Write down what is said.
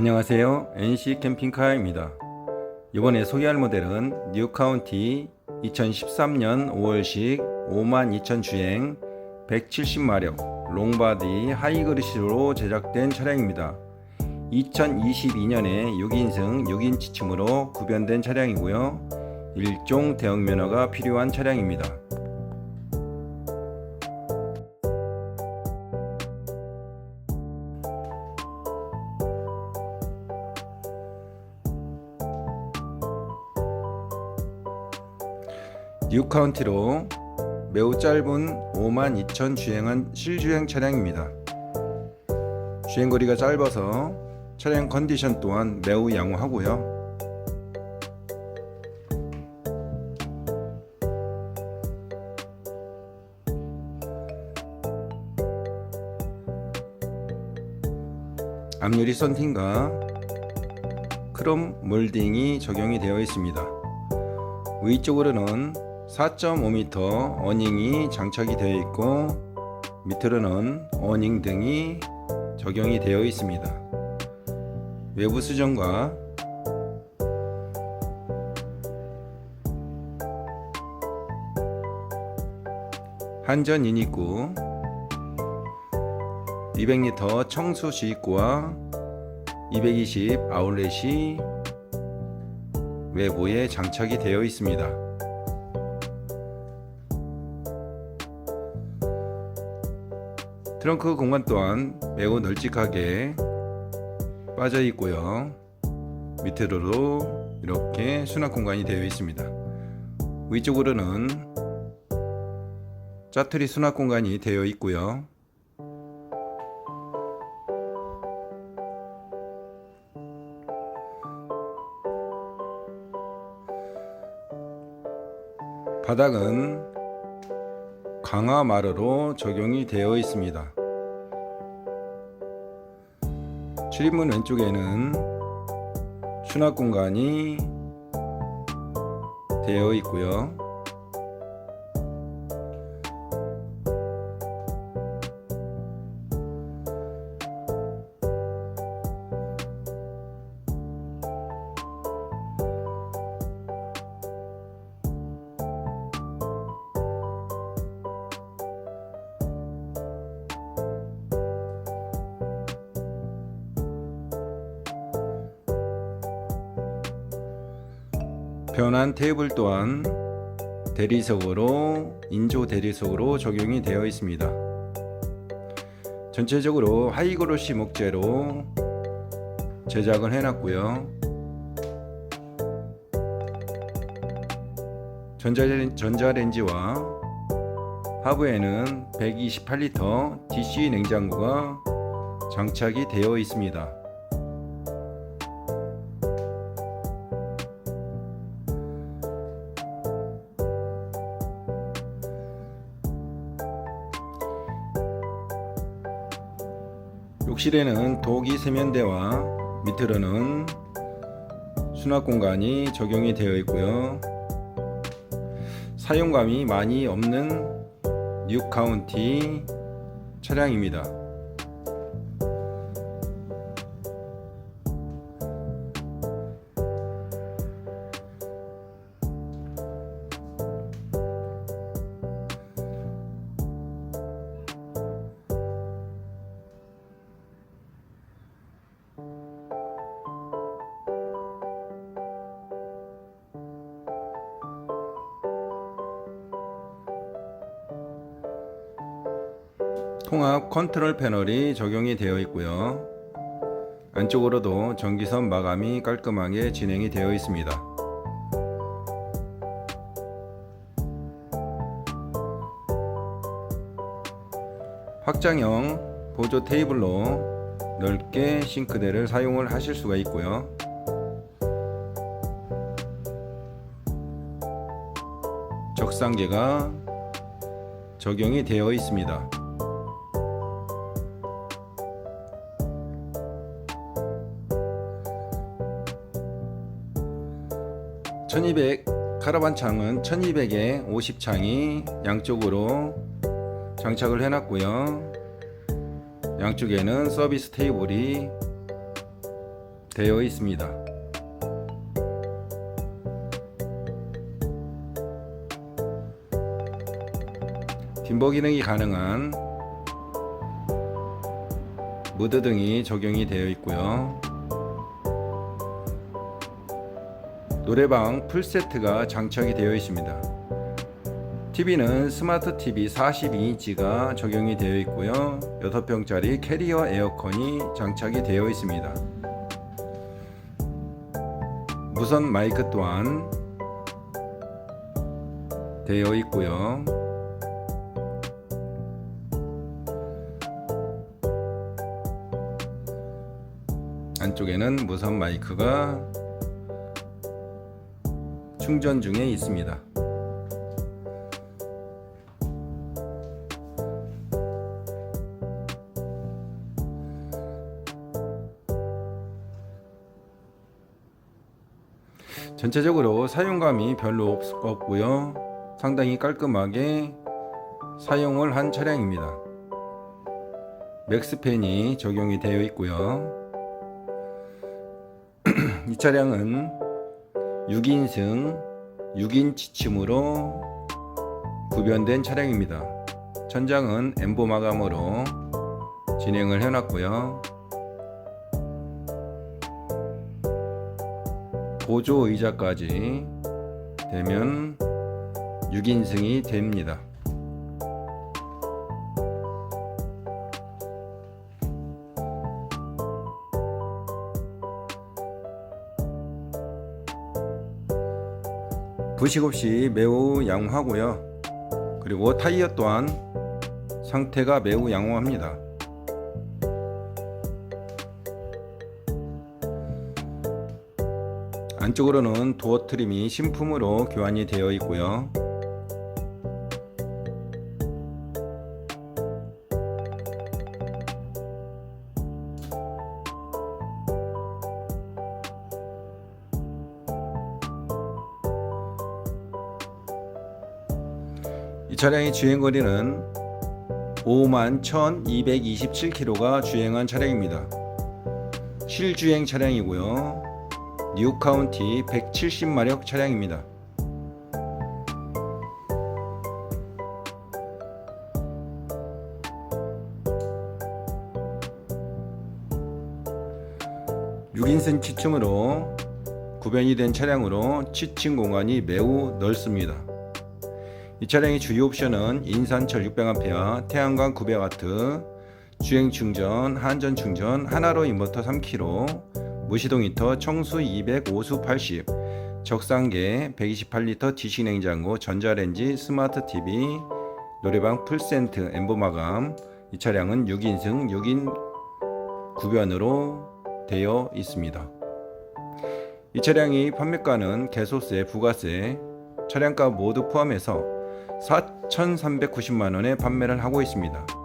안녕하세요. NC 캠핑카입니다. 이번에 소개할 모델은 뉴카운티 2013년 5월식 52,000 주행 170마력 롱바디 하이그리스로 제작된 차량입니다. 2022년에 6인승 6인치층으로 구변된 차량이고요. 일종 대형 면허가 필요한 차량입니다. 뉴카운티로 매우 짧은 52,000 주행한 실주행 차량입니다. 주행거리가 짧아서 차량 컨디션 또한 매우 양호하고요. 앞유리 썬팅과 크롬 몰딩이 적용이 되어 있습니다. 위쪽으로는 4.5m 어닝이 장착이 되어 있고 밑으로는 어닝 등이 적용이 되어 있습니다. 외부 수정과 한전 인입구 200리터 청수 주입구와 220 아울렛이 외부에 장착이 되어 있습니다. 트렁크 공간 또한 매우 널찍하게 빠져 있고요. 밑으로도 이렇게 수납 공간이 되어 있습니다. 위쪽으로는 짜투리 수납 공간이 되어 있고요. 바닥은 강화 마루로 적용이 되어 있습니다. 출입문 왼쪽에는 수납 공간이 되어 있고요. 변환 테이블 또한 대리석으로 인조 대리석으로 적용이 되어 있습니다. 전체적으로 하이그로시 목재로 제작을 해놨고요. 전자레, 전자레인지와 하부에는 128리터 DC 냉장고가 장착이 되어 있습니다. 욕실에는 도기 세면대와 밑으로는 수납 공간이 적용이 되어 있고요. 사용감이 많이 없는 뉴 카운티 차량입니다. 통합 컨트롤 패널이 적용이 되어 있고요. 안쪽으로도 전기선 마감이 깔끔하게 진행이 되어 있습니다. 확장형 보조 테이블로 넓게 싱크대를 사용을 하실 수가 있고요. 적상계가 적용이 되어 있습니다. 1200 카라반 창은 1200에 50창이 양쪽으로 장착을 해놨고요. 양쪽에는 서비스 테이블이 되어 있습니다. 딤버 기능이 가능한 무드 등이 적용이 되어 있고요. 노래방 풀세트가 장착이 되어 있습니다. TV는 스마트 TV 42인치가 적용이 되어 있고요. 6평짜리 캐리어 에어컨이 장착이 되어 있습니다. 무선 마이크 또한 되어 있고요. 안쪽에는 무선 마이크가 충전 중에 있습니다. 전체적으로 사용감이 별로 없- 없고요. 상당히 깔끔하게 사용을 한 차량입니다. 맥스팬이 적용이 되어 있고요. 이 차량은 6인승 6인 지침으로 구변된 차량입니다. 천장은 엠보 마감으로 진행을 해놨고요. 보조 의자까지 되면 6인승이 됩니다. 부식 없이 매우 양호하고요. 그리고 타이어 또한 상태가 매우 양호합니다. 안쪽으로는 도어 트림이 신품으로 교환이 되어 있고요. 차량의 주행 거리는 5만 1227km가 주행한 차량입니다. 실주행 차량이고요. 뉴 카운티 170마력 차량입니다. 육인승 치층으로 구변이 된 차량으로 치층 공간이 매우 넓습니다. 이 차량의 주요 옵션은 인산철 600A, 태양광 900W, 주행 충전, 한전 충전, 하나로 인버터 3kg, 무시동 히터, 청수 200, 오수 80, 적상계 128L 디시 냉장고, 전자레인지, 스마트 TV, 노래방 풀센트, 엠보 마감. 이 차량은 6인승 6인 구변으로 되어 있습니다. 이 차량이 판매가는 개소세, 부가세, 차량가 모두 포함해서 4,390만 원에 판매를 하고 있습니다.